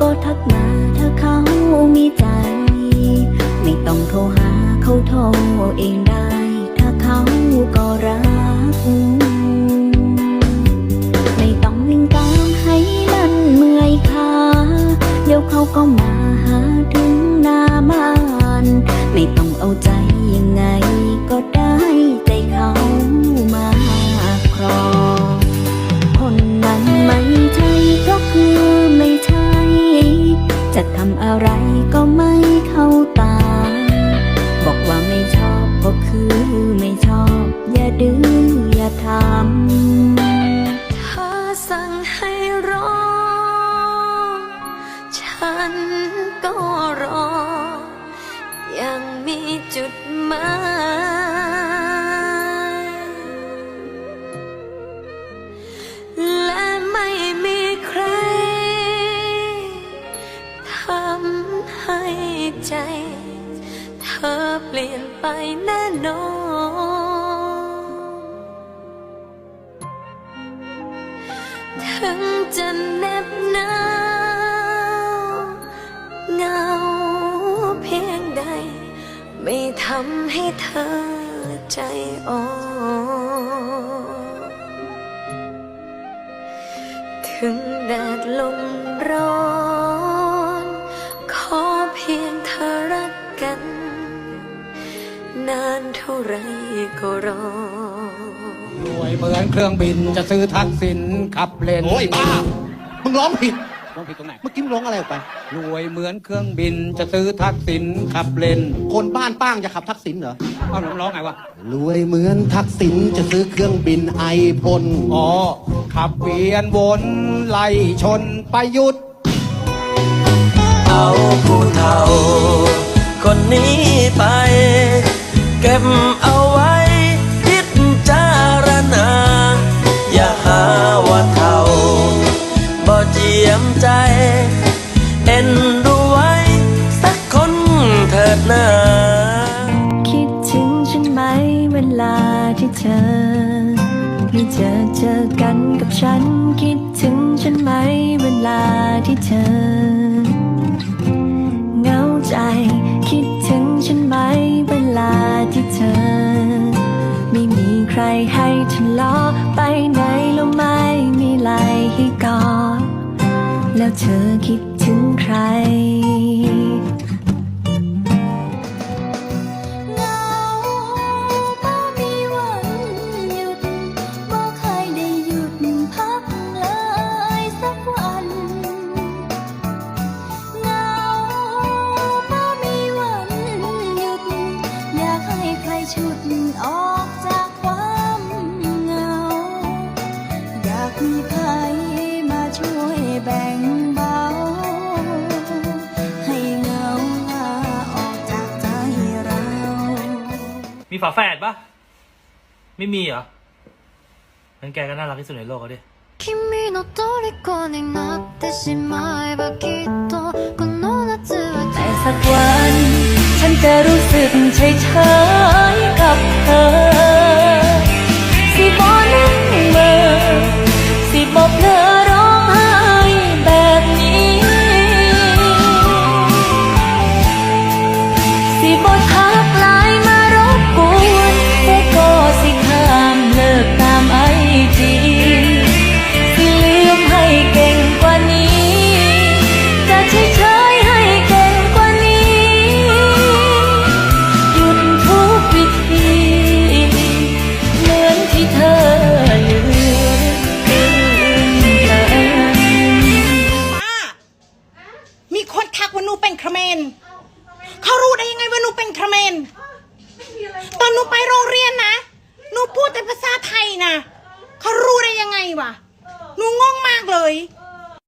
ก็ทักมาถ้าเขามีใจ ไม่ต้องโทรหาเขาโทรเองได้ ถ้าเขา จะทำอะไรก็ไม่เข้าตา บอกว่าไม่ชอบก็คือไม่ชอบ อย่าดื้ออย่าทำถ้าสั่งให้รอฉันก็รอ ยังมีจุดหมาย ใจ เธอเปลี่ยนไปแน่นอน ถึงจะเหน็บหนาวเงาเพียงใด ไม่ทำให้เธอใจอ่อนถึงแดดลมร้อน ท่าไรก็รอรวยเหมือนเครื่องบินจะซื้อทักษิณขับเลนโอ้ยบ้า มึงร้องผิด ร้องผิดตรงไหน เมื่อกี้มึงร้องอะไรออกไป รวยเหมือนเครื่องบินจะซื้อทักษิณขับเลนคนบ้านป้างจะขับทักษิณเหรอ เอ้าร้องไงวะ รวยเหมือนทักษิณจะซื้อเครื่องบินไอพ่นอ๋อ ขับเวียนวนไล่ชนไประยุทธ์เอาผู้เฒ่า คนนี้ไป เก็บเอาไว้พิจารณา อย่าหาว่าเฒ่าบ่เจียมใจ เอ็นดูไว้ สักคนเถิดนาคิดถึงฉันไหมเวลาที่เธอไม่เจอเจอกันกับฉันคิดถึงฉันไหมเวลาที่เธอ ใครให้ฉันล้อไปไหนแล้วไม่มีไหลให้กอดแล้วเธอคิดถึงใคร ช่วยแบ่งเบา ให้เหงาลาออกจากใจเรา มีฝาแฝดปะไม่มีเหรองั้นแกก็น่ารักที่สุดในโลกแล้วดิ 君の虜になってしまえばきっとこの夏は แต่สักวัน ฉันจะรู้สึกเฉยเฉยๆกับเธอ รเขารู้ได้ยังไงว่าหนูเป็นเขมรตอนหนูไปโรงเรียนนะหนูพูดแต่ภาษาไทยนะเขารู้ได้ยังไงวะหนูงงมากเลย